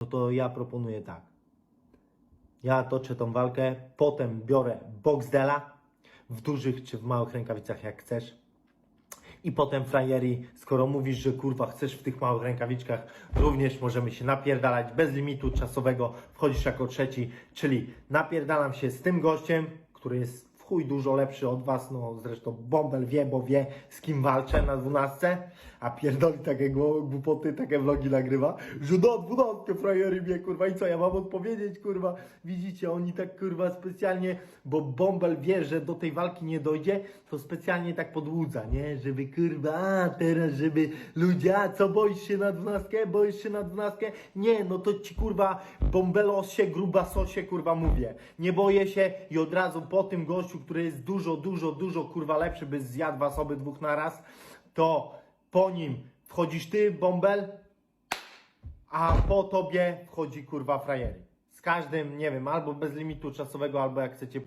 no to ja proponuję tak. Ja toczę tą walkę, potem biorę Boxdela w dużych czy w małych rękawicach jak chcesz. I potem frajeri, skoro mówisz, że kurwa chcesz w tych małych rękawiczkach, również możemy się napierdalać bez limitu czasowego, wchodzisz jako trzeci, czyli napierdalam się z tym gościem, który jest chuj dużo lepszy od was, no zresztą Bąbel wie, bo wie z kim walczę na dwunastce, a pierdoli takie głupoty, takie vlogi nagrywa, że na dwunastkę frajery mnie kurwa i co ja mam odpowiedzieć kurwa, widzicie, oni tak kurwa specjalnie, bo Bąbel wie, że do tej walki nie dojdzie, to specjalnie tak podłudza, nie, żeby kurwa, a teraz żeby ludzie, a co boisz się na dwunastkę, boisz się na dwunastkę, nie, no to ci kurwa Bąbelosie, grubasosie kurwa mówię, nie boję się i od razu po tym gościu, który jest dużo, dużo, dużo kurwa lepszy, by zjadł was obydwóch na raz, to po nim wchodzisz ty, Bąbel, a po tobie wchodzi kurwa frajery. Z każdym, nie wiem, albo bez limitu czasowego, albo jak chcecie